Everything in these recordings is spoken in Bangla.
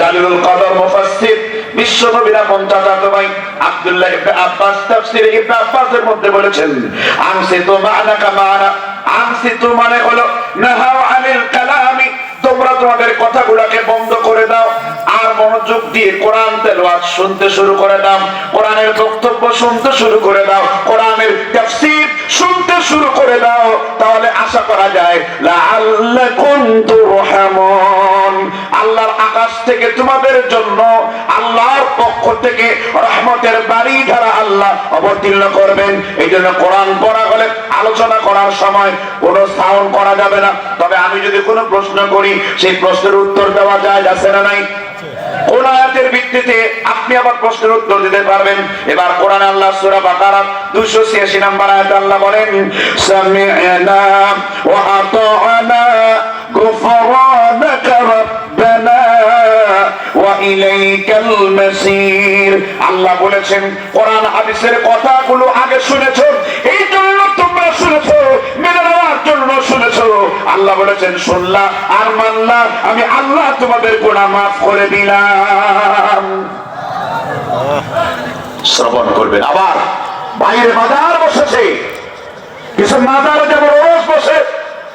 জালিলুল কদর মুফাসসির আব্দুল্লাহ ইবনে আব্বাস ইবনে আব্বাসের মধ্যে বলেছেন মা'নাকা মা'না আমসিতু মানে হলো আনিল কালামি তোমরা তোমাদের কথাগুলোকে বন্ধ করে দাও আর মনোযোগ দিয়ে কোরআন তেলাওয়াত শুনতে শুরু করে দাও, কোরআনের বক্তব্য শুনতে শুরু করে দাও, কোরআনের তাফসীর শুনতে শুরু করে দাও, তাহলে আশা করা যায়, লাআল্লাকুম তুরহামুন থেকে তোমাদের জন্য আল্লাহর পক্ষ থেকে রহমতের বাড়ি ধারা আল্লাহ অবতীর্ণ করবেন। এই জন্য কোরআন পড়া হলে আলোচনা করার সময় কোনো সাউন্ড করা যাবে না। তবে আমি যদি কোনো প্রশ্ন করি, সেই প্রশ্নের উত্তর দেওয়া যায়, আছে না নাই? কোন আয়াতের ভিত্তিতে আপনি আবার প্রশ্নের উত্তর দিতে পারবেন? এবার কোরআন আল্লাহ সূরা বাকারা 286 নম্বর আয়াতে আল্লাহ বলেন ওয়া আতা'না আল্লাহ বলেছেন, কোরআন, হাদিসের কথাগুলো আগে শুনেছো, এই জন্য তোমরা শুনেছো, মেনে নেওয়ার জন্য শুনেছো। আল্লাহ বলেছেন আর আমি আল্লাহ তোমাদের গুনাহ মাফ করে দিলাম। শ্রবণ করবেন। আবার বাইরে বাজার বসেছে। কিছু মাজারে যেমন ওরস বসে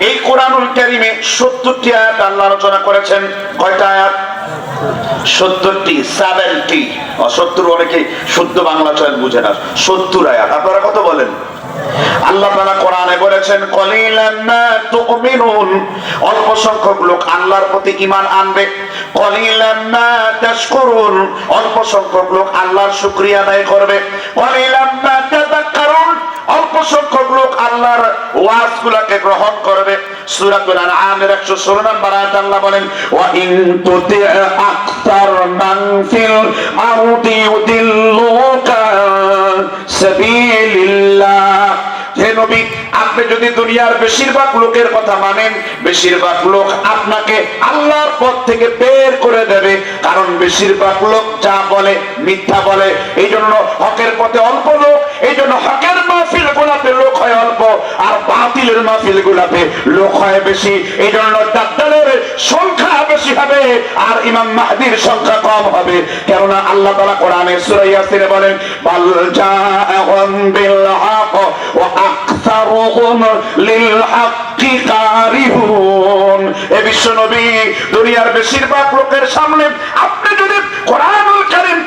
এই কোরআনুল কারিমে সত্তরটি আয়াত আল্লাহ আলোচনা করেছেন। কয়টা আয়াত? সত্তর অনেকে শুদ্ধ বাংলা চয়ন বুঝে না। সত্তর আয়াত, আপনারা কত বলেন? আল্লাহ তাআলা কোরআনে বলেছেন, কলিলান মা তুমিনুন। অল্প সংখ্যক লোক আল্লাহর প্রতি ঈমান আনবে। কলিলান মা তাশকুরুন। অল্প সংখ্যক লোক আল্লাহর শুকরিয়া আদায় করবে। কলিলান মা তাযাক্কারুন। অল্প সংখ্যক লোক আল্লাহর ওয়াজগুলোকে গ্রহণ করবে। সূরাতুল আনআমের 116 নম্বর আয়াত আল্লাহ বলেন ওয়া ইন তুতি আকতার ফিল আরদি ইউদিল্লুকা সাবিলিল্লাহ। হে নবী, আপনি যদি দুনিয়ার বেশিরভাগ লোকের কথা মানেন, বেশিরভাগ লোক আপনাকে আল্লাহর পথ থেকে বের করে দেবে। কারণ বেশিরভাগ লোক যা বলে, মিথ্যা বলে এই জন্য হকের পথে অল্প লোক এই জন্য হকের বাতিলের মাহফিল গুলাতে লোক হয় বেশি, এই জন্য ডাক্তারের সংখ্যা বেশি হবে আর ইমাম মাহদির সংখ্যা কম হবে। কেননা আল্লাহ তালা কোরআনে সূরা ইয়াসিনে বলেন, বাল জাআহুম বিল হক ওয়া আকসারুহুম লিল হাক্কি এ বিশ্ব নবী দুনিয়ার বেশিরভাগ লোকের সামনে আপনি যদি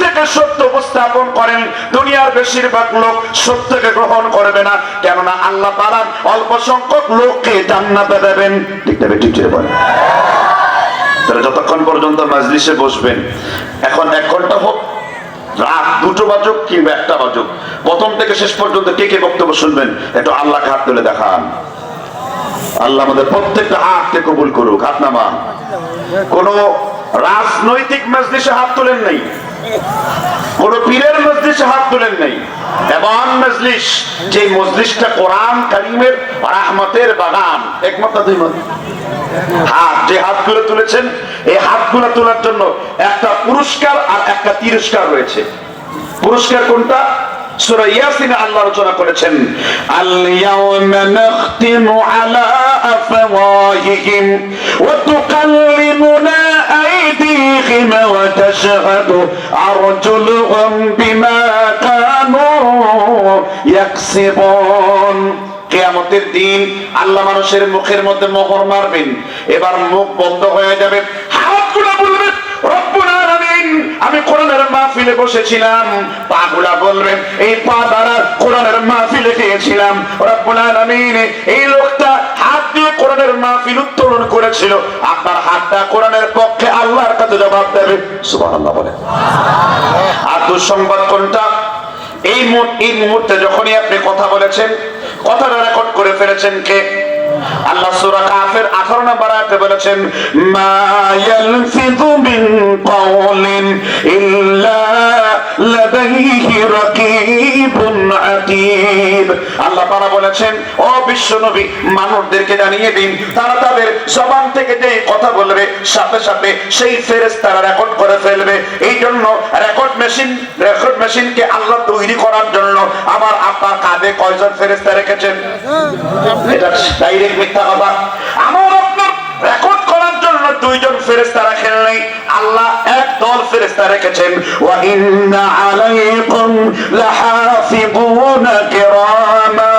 থেকে সত্য উপস্থাপন করেন, দুনিয়ার বেশিরভাগ লোক সত্যকে গ্রহণ করবে না। কেননা আল্লাহ অল্প সংখ্যক লোককে জান্নাতে দেবেন। ঠিক না ঠিক বলেন। যতক্ষণ পর্যন্ত মাজলিসে বসবেন, এখন এক ঘণ্টা হোক, রাত দুটো বাজুক কিংবা একটা বাজুক, প্রথম থেকে শেষ পর্যন্ত কে কে বক্তব্য শুনবেন, একটু আল্লাহ হাত তুলে দেখান। আল্লাহ আমাদের প্রত্যেকটা হাতকে কবুল করুক। হাত নামান কোন রাজনৈতিক মজলিসে হাত তোলেন নাই। কোন পীরের মজলিসে হাত তোলেন নাই। এবং মজলিস যে মজলিসটা কোরআন কারিমের রাহমতের বাগান। একমত না দুই মত হাত যে হাতগুলো তুলেছেন, এই হাতগুলো তোলার জন্য একটা পুরস্কার আর একটা তিরস্কার রয়েছে। পুরস্কার কোনটা? আল্লাহ কেয়ামতের দিন আল্লাহ মানুষের মুখের মধ্যে মোহর মারবেন, এবার মুখ বন্ধ হয়ে যাবে রব্বুল আলামিন আমি কোরআনের মাহফিলে বসেছিলাম। পাগুলা বলবেন এই পা দ্বারা কোরআনের মাহফিলে গিয়েছিলাম। রব্বুল আলামিন, এই লোকটা হাত দিয়ে কোরআনের মাহফিল উত্তোলন করেছিল। আপনার হাতটা কোরআনের পক্ষে আল্লাহর কাছে জবাব দেবে। সুবহানাল্লাহ বলে। আর দুঃসংবাদ কোনটা? এই মুহূর্তে যখনই আপনি কথা বলেছেন, কথাটা রেকর্ড করে ফেলেছেন কে? আল্লাহ কাফের 18 নম্বর আয়াতে বলেছেন মিন ইল্লা লাদাইহি আতীব। আল্লাহ তাআলা বলেছেন ও বিশ্ব নবী মানুষদেরকে জানিয়ে দিন তারা তাদের জবান থেকে যে কথা বলবে সাথে সাথে সেই ফেরেশতারা রেকর্ড করে ফেলবে। এই জন্য রেকর্ড মেশিন রেকর্ড মেশিনকে আল্লাহ তৈরি করার জন্য আমার আপনার কাঁধে কয়জন ফেরেশতা রেখেছেন? হ্যাঁ। এটা তাই ডাইরেক্ট মিথ্যা কথা। আমার আপনার রেকর্ড করার জন্য দুইজন ফেরেস্তা রাখেন নাই। আল্লাহ এক দল ফেরেস্তা রেখেছেন। ওয়া ইন্না আলাইকুম লাহাফিজুনা কিরামা।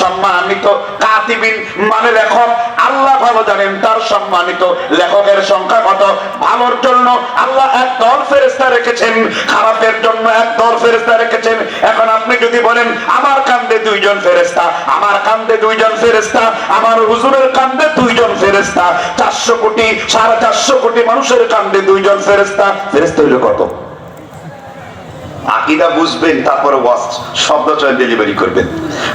সম্মানিত কাতিবিন মানে লেখক। আল্লাহ ভালো জানেন তার সম্মানিত লেখকের সংখ্যা কত। ভালোর জন্য আল্লাহ এক দল ফেরেস্তা রেখেছেন, খারাপের জন্য এক দল ফেরেস্তা রেখেছেন। এখন আপনি যদি বলেন, আমার কান্দে দুইজন ফেরেস্তা আমার কান্দে দুইজন ফেরেস্তা আমার হুজুরের কান্দে দুইজন ফেরেস্তা চারশো কোটি, সাড়ে চারশো কোটি মানুষের কান্দে দুইজন ফেরেস্তা ফেরেস্তা হইল কত? আকিদা বুঝবেন, তারপরে ওয়াজ, শব্দ চয়ন ডেলিভারি করবেন।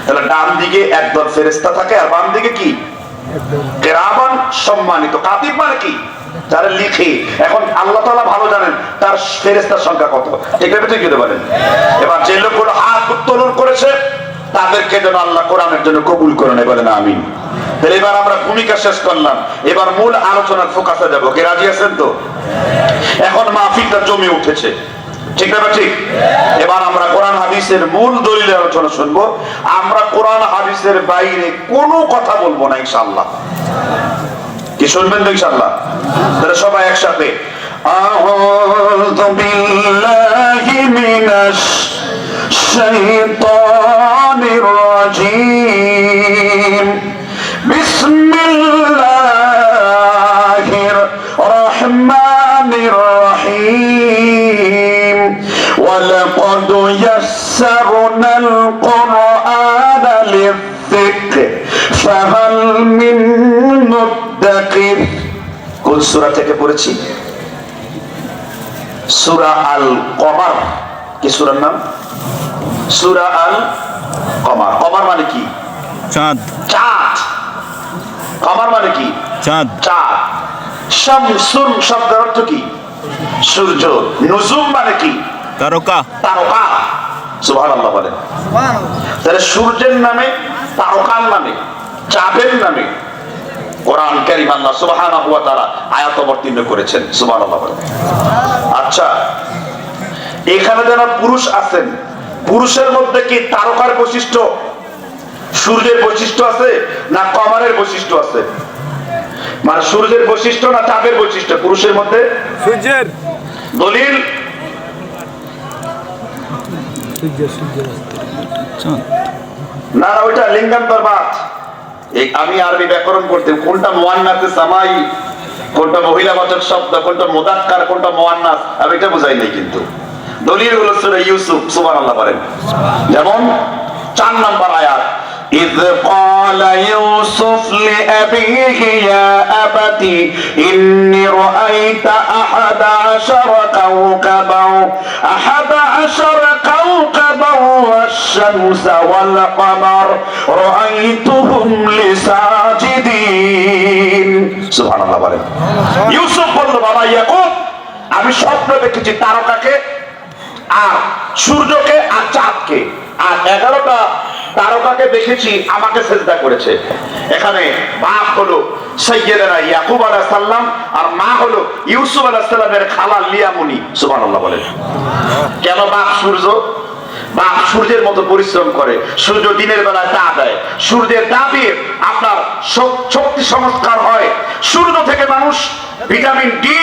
তাহলে ডান দিকে একদল ফেরেস্তা থাকে, আর বাম দিকে কি? কেরামান সম্মানিত। কাতিব মানে কি? যারা লিখে। এখন আল্লাহ তাআলা ভালো জানেন, তার ফেরেস্তার সংখ্যা কত? আছে ঠিক হতে পারেন এবার যে লোকগুলো হাত উত্তোলন করেছে, তাদেরকে যেন আল্লাহ কোরআনের জন্য কবুল করে নেয়, বলেন আমিন। এবার আমরা ভূমিকা শেষ করলাম। এবার মূল আলোচনার ফোকাসে যাব। কে রাজি আছেন তো? এখন মাহফিলটা জমে উঠেছে। ঠিক না ঠিক এবার আমরা কোরআন হাদিসের মূল দলিলে আলোচনা শুনবো আমরা কোরআন হাদিসের বাইরে কোনো কথা বলবো না ইনশাআল্লাহ কি শুনবেন তো ইনশাআল্লাহ তাহলে সবাই একসাথে أعوذ بالله من الشيطان الرجيم মুদাকির কোন সূরা থেকে পড়েছি? সূরা আল কমার কি সূরার নাম? সূরা আল কমার কমার মানে কি? চাঁদ। চাঁদ। কমার মানে কি? চাঁদ। চাঁদ। শামসুন শব্দের অর্থ কি? সূর্য। নুজুম মানে কি? তারকা। তারকা। সুবহানাল্লাহ বলেন। সুবহানাল্লাহ। তাহলে সূর্যের নামে তারকার নামে চাঁদের নামে কোরআন কারীম আল্লাহ সুবহানাহু ওয়া তাআলা আয়াত অবতীর্ণ করেছেন সুবহানাল্লাহ আচ্ছা এখানে যারা পুরুষ আছেন পুরুষের মধ্যে কি তারকার বৈশিষ্ট্য? সূর্যের বৈশিষ্ট্য আছে না কমারের বৈশিষ্ট্য আছে? মানে সূর্যের বৈশিষ্ট্য না চাঁদের বৈশিষ্ট্য? পুরুষের মধ্যে? সূর্যের। দলিল? না না ওইটা লিঙ্গান্তর বাদ আমি আরবি ব্যাকরণ করতে, কোনটা মোয়ান্নাতে সামাই, কোনটা মহিলা মহিলাবাচক শব্দ, কোনটা মোদাক্কার, কোনটা মোয়ান্নাস আমি এটা বোঝাই নাই কিন্তু। দলিল হলো সূরা ইউসুফ, সুবহানাল্লাহ বলেন। যেমন, চার নাম্বার আয়াত إذ قال يوسف لأبيه يا أبت إني رأيت أحد عشر كوكبا أحد عشر كوكبا والشمس والقمر رأيتهم لساجدين سبحان الله বলেন ইউসুফ বলল বাবা ইয়াকুব আমি স্বপ্ন দেখেছি তারকাকে আর সূর্যকে আর চাঁদকে আর এগারোটা তারকাকে দেখেছি, আমাকে সেজদা করেছে। এখানে বাপ হলো সৈয়দেরা ইয়াকুব আলাহ সাল্লাম আর মা হলো ইউসুফ আলাহ সাল্লামের খালা লিয়ামুনি, সুবহানাল্লাহ বলেন। কেন বাপ সূর্য? সূর্যের মতো পরিশ্রম করে, সূর্য দিনের বেলায় তা দেয়। সূর্যের তাপে আপনার শক্তি সংস্কার হয়। সূর্য থেকে মানুষ ভিটামিন ডি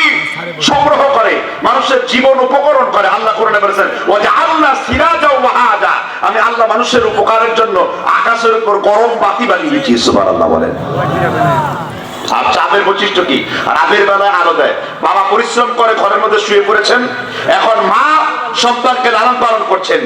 সংগ্রহ করে, মানুষের জীবন উপকরণ করে। আল্লাহ করে বলেছেন ও যে আল্লাহ সিরাজা ও ওয়াহাজা আমি আল্লাহ মানুষের উপকারের জন্য আকাশের উপর গরম বাতি বানিয়েছি সুবহানাল্লাহ বলেন। আর চাঁদের বৈশিষ্ট্য কি? রাতের বেলায় আলো দেয়। বাবা পরিশ্রম করে ঘরের মধ্যে শুয়ে পড়েছেন। এখন মা সন্তানকে লালন পালন করছেন।